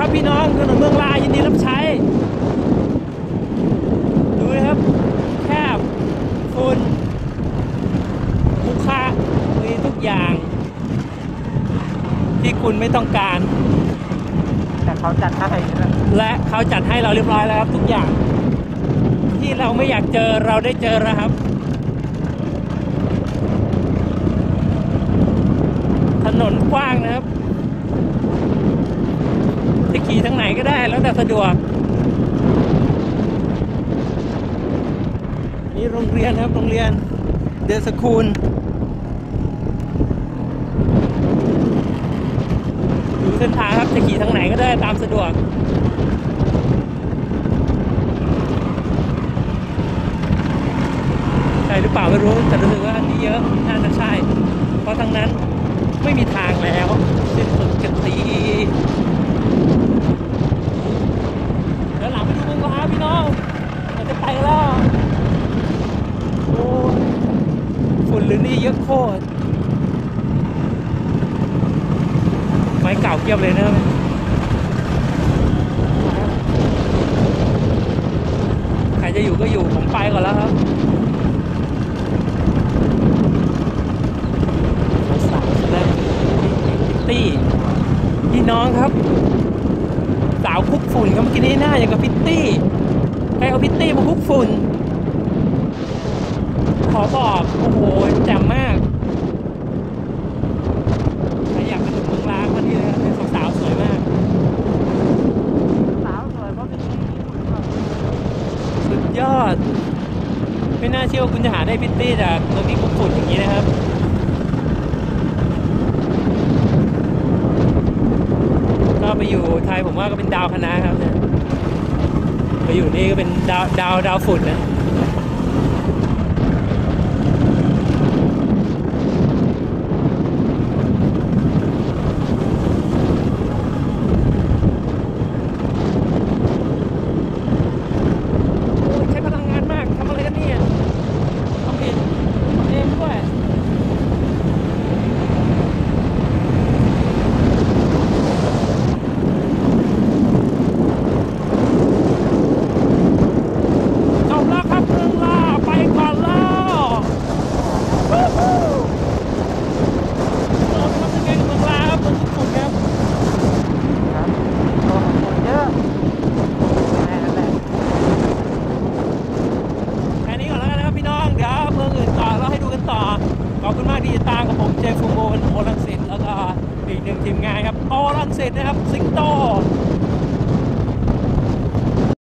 ครับพี่น้องถนนเมืองลายินดีรับใช้ ดูนะครับ แคบฝุ่นคุกคะมีทุกอย่าง ที่คุณไม่ต้องการ แต่เขาจัดให้นะและเขาจัดให้เราเรียบร้อยแล้วครับทุกอย่าง ที่เราไม่อยากเจอเราได้เจอแล้วครับ ถนนกว้างนะครับจะ ขี่ทั้งไหนก็ได้แล้วแต่สะดวก นี่โรงเรียนครับโรงเรียนเดสคูลดูเส้นทางครับจะขี่ทางไหนก็ได้ตามสะดวกใช่หรือเปล่าไม่รู้แต่รู้สึกว่านี่เยอะน่าจะใช่ เพราะทางนั้นไม่มีทางแล้วสิ้นสุดยวหลังไปดูมึงก็หาพี่น้องเราจะไป แล้ว โอ้ฝุ่นหรือนี่เยอะโคตร ไม้เก่าเกียบเลยเนอะใครจะอยู่ก็อยู่ ผมไปก่อนแล้วครับสาวๆและตี้ พี่น้องครับ สาวคุกฝุ่นครับเมื่อกี้นี้หน้าอย่างกับพิตตี้ ใครเอาพิตตี้มาคุกฝุ่น ขอบอก โอ้โหแจ่มมากใครอยากมาถึงเมืองล้างวันนี้เลยสาวสวยมาก สาวสวยเพราะเป็นที่ญี่ปุ่นแบบสุดยอด ไม่น่าเชื่อว่าคุณจะหาได้พิตตี้จากเมืองที่คุกฝุ่นอย่างนี้นะครับก็ไปอยู่ไทยผมว่าก็เป็นดาวคณะครับเนี่ย ไปอยู่นี่ก็เป็นดาวดาวดาวฝุ่นนะ โอ้ยใช้พลังงานมาก ทำอะไรกันเนี่ยทำเองเองด้วย จบแล้วครับเรื่องล่าไปก่อนแล้ววู้ฮู้เราทำยังไงกับเมืองลาครับเมืองญี่ปุ่นครับ ครับตัวของคนเยอะแค่นั้นแหละ แค่นี้ก่อนแล้วกันนะครับพี่น้อง เดี๋ยวเมืองอื่นต่อเราให้ดูกันต่อ ขอบคุณมากที่ติดตามกับผมเจฟูโมน โอลังสิตแล้วก็อีกหนึ่งทีมงานครับโอลังสิตนะครับสิงโต